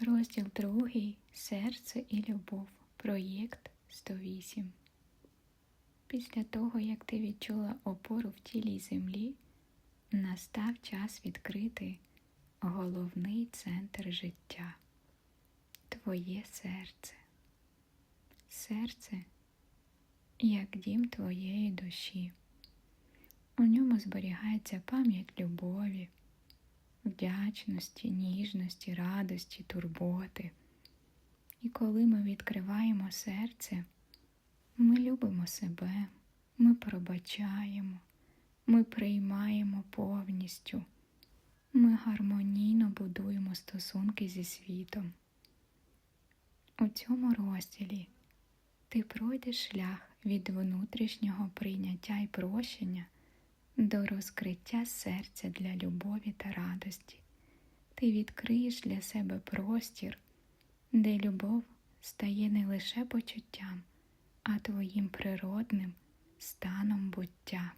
Розділ другий Серце і любов. Проєкт 108. Після того, як ти відчула опору в тілі землі, настав час відкрити головний центр життя твоє серце. Серце як дім твоєї душі. У ньому зберігається пам'ять любові, вдячності, ніжності, радості, турботи. І коли ми відкриваємо серце, ми любимо себе, ми пробачаємо, ми приймаємо повністю, ми гармонійно будуємо стосунки зі світом. У цьому розділі ти пройдеш шлях від внутрішнього прийняття і прощення до розкриття серця для любові та радості. Ти відкриєш для себе простір, де любов стає не лише почуттям, а твоїм природним станом буття.